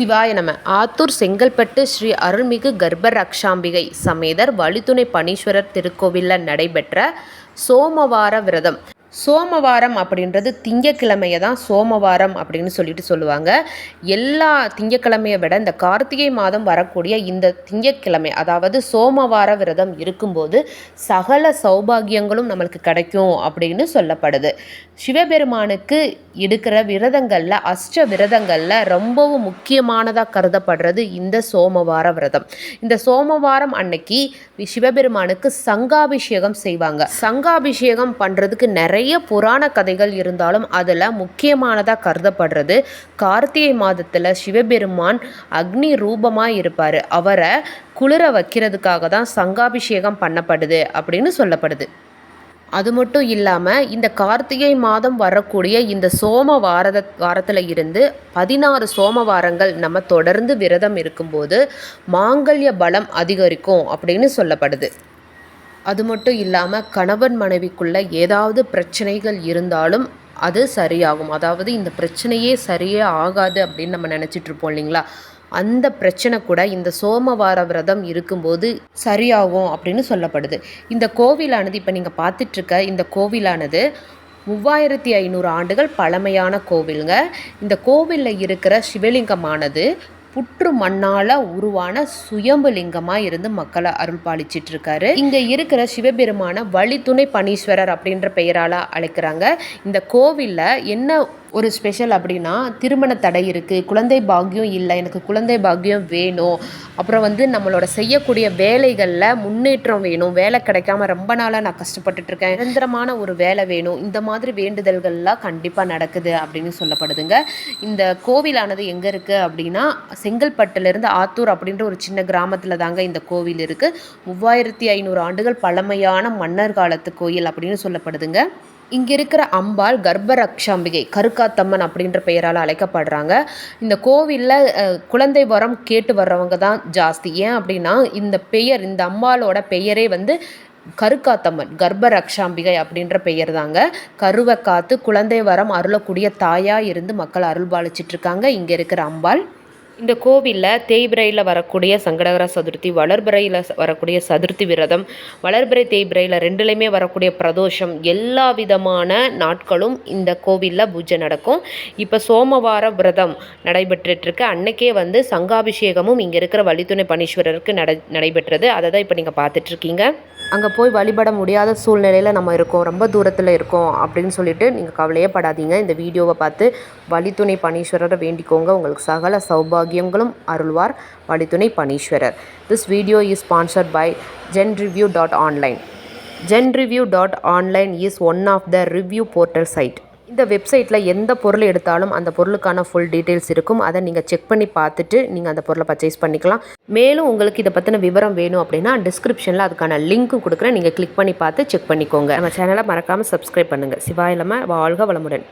சிவாய நம. ஆத்தூர் செங்கல்பட்டு ஸ்ரீ அருள்மிகு கர்ப்பரக்ஷாம்பிகை சமேதர் வழித்துணை பனீஸ்வரர் திருக்கோவிலில் நடைபெற்ற சோமவார விரதம். சோமவாரம் அப்படின்றது திங்கக்கிழமையை தான் சோமவாரம் அப்படின்னு சொல்லிட்டு சொல்லுவாங்க. எல்லா திங்கக்கிழமையை விட இந்த கார்த்திகை மாதம் வரக்கூடிய இந்த திங்கக்கிழமை அதாவது சோமவார விரதம் இருக்கும்போது சகல சௌபாகியங்களும் நம்மளுக்கு கிடைக்கும் அப்படின்னு சொல்லப்படுது. சிவபெருமானுக்கு எடுக்கிற விரதங்களில் அஷ்ட விரதங்களில் ரொம்பவும் முக்கியமானதாக கருதப்படுறது இந்த சோமவார விரதம். இந்த சோமவாரம் அன்னைக்கு சிவபெருமானுக்கு சங்காபிஷேகம் செய்வாங்க. சங்காபிஷேகம் பண்ணுறதுக்கு நிறைய நிறைய புராண கதைகள் இருந்தாலும் அதில் முக்கியமானதாக கருதப்படுறது கார்த்திகை மாதத்தில் சிவபெருமான் அக்னி ரூபமாக இருப்பார். அவரை குளிர வைக்கிறதுக்காக தான் சங்காபிஷேகம் பண்ணப்படுது அப்படின்னு சொல்லப்படுது. அது மட்டும் இல்லாமல் இந்த கார்த்திகை மாதம் வரக்கூடிய இந்த சோம வாரத வாரத்தில் இருந்து பதினாறு சோம வாரங்கள் நம்ம தொடர்ந்து விரதம் இருக்கும்போது மாங்கல்ய பலம் அதிகரிக்கும் அப்படின்னு சொல்லப்படுது. அது மட்டும் இல்லாமல் கணவன் மனைவிக்குள்ள ஏதாவது பிரச்சனைகள் இருந்தாலும் அது சரியாகும். அதாவது இந்த பிரச்சனையே சரியே ஆகாது அப்படின்னு நம்ம நினச்சிட்டு இருப்போம் இல்லைங்களா? அந்த பிரச்சனை கூட இந்த சோமவார விரதம் இருக்கும்போது சரியாகும் அப்படின்னு சொல்லப்படுது. இந்த கோவிலானது இப்போ நீங்கள் பார்த்துட்ருக்க இந்த கோவிலானது மூவாயிரத்தி ஐநூறு ஆண்டுகள் பழமையான கோவிலுங்க. இந்த கோவிலில் இருக்கிற சிவலிங்கமானது புற்று மண்ணால் உருவான சுயம்பு லிங்கமாக இருந்து மக்களை அருள் பாலிச்சிட்டு இருக்காரு இங்கே இருக்கிற சிவபெருமான வழித்துணை பனீஸ்வரர் அப்படின்ற பெயரால் அழைக்கிறாங்க. இந்த கோவிலில் என்ன ஒரு ஸ்பெஷல் அப்படின்னா திருமண தடை இருக்குது குழந்தை பாக்கியம் இல்லை எனக்கு குழந்தை பாக்கியம் வேணும். அப்புறம் வந்து நம்மளோட செய்யக்கூடிய வேலைகளில் முன்னேற்றம் வேணும். வேலை கிடைக்காம ரொம்ப நாளாக நான் கஷ்டப்பட்டுட்டு இருக்கேன். நிரந்தரமான ஒரு வேலை வேணும். இந்த மாதிரி வேண்டுதல்கள்லாம் கண்டிப்பாக நடக்குது அப்படின்னு சொல்லப்படுதுங்க. இந்த கோவிலானது எங்கே இருக்குது அப்படின்னா செங்கல்பட்டுலேருந்து ஆத்தூர் அப்படின்ற ஒரு சின்ன கிராமத்தில் தாங்க இந்த கோவில் இருக்குது மூவாயிரத்தி ஐநூறு ஆண்டுகள் பழமையான மன்னர் காலத்து கோயில் அப்படின்னு சொல்லப்படுதுங்க. இங்கே இருக்கிற அம்பாள் கர்ப்பரக்ஷாம்பிகை கருக்காத்தம்மன் அப்படின்ற பெயரால் அழைக்கப்படுறாங்க. இந்த கோவிலில் குழந்தை வரம் கேட்டு வர்றவங்க தான் ஜாஸ்தி. ஏன் அப்படின்னா இந்த பெயர் இந்த அம்பாளோட பெயரே வந்து கருக்காத்தம்மன் கர்ப்பரக்ஷாம்பிகை அப்படின்ற பெயர் தாங்க. கருவை காத்து குழந்தை வரம் அருளக்கூடிய தாயாக இருந்து மக்கள் அருள் பாலிச்சிட்டு இருக்காங்க இங்கே இருக்கிற அம்பாள். இந்த கோவிலில் தேய்பிரையில் வரக்கூடிய சங்கடகர சதுர்த்தி வளர்பிறையில் வரக்கூடிய சதுர்த்தி விரதம் வளர்பிறை தேய்பிரையில் ரெண்டுலேயுமே வரக்கூடிய பிரதோஷம் எல்லா விதமான நாட்களும் இந்த கோவிலில் பூஜை நடக்கும். இப்போ சோமவார விரதம் நடைபெற்றுட்ருக்கு. அன்னைக்கே வந்து சங்காபிஷேகமும் இங்கே இருக்கிற வழித்துணை பனீஸ்வரருக்கு நட நடைபெற்றது. அதை தான் இப்போ நீங்கள் பார்த்துட்ருக்கீங்க. அங்கே போய் வழிபட முடியாத சூழ்நிலையில் நம்ம இருக்கோம். ரொம்ப தூரத்தில் இருக்கோம் அப்படின்னு சொல்லிட்டு நீங்கள் கவலையே படாதீங்க. இந்த வீடியோவை பார்த்து வழித்துணை பனீஸ்வரரை வேண்டிக்கோங்க. உங்களுக்கு சகல சௌபாகியங்களும் அருள்வார் வழித்துணை Paneeswarar. This video is sponsored by Zen review dot online Zen review dot online is one of the review portal site இந்த வெப்சைட்டில் எந்த பொருள் எடுத்தாலும் அந்த பொருளுக்கான ஃபுல் டீட்டெயில்ஸ் இருக்கும். அதை நீங்கள் செக் பண்ணி பார்த்துட்டு நீங்கள் அந்த பொருளை பர்ச்சேஸ் பண்ணிக்கலாம். மேலும் உங்களுக்கு இதை பற்றின விவரம் வேணும் அப்படின்னா டிஸ்கிரிப்ஷனில் அதுக்கான லிங்க்கும் கொடுக்குறேன். நீங்கள் கிளிக் பண்ணி பார்த்து செக் பண்ணிக்கோங்க. நம்ம சேனலை மறக்காமல் சப்ஸ்கிரைப் பண்ணுங்கள் சிவாயிலமாக வாழ்க வளமுடன்.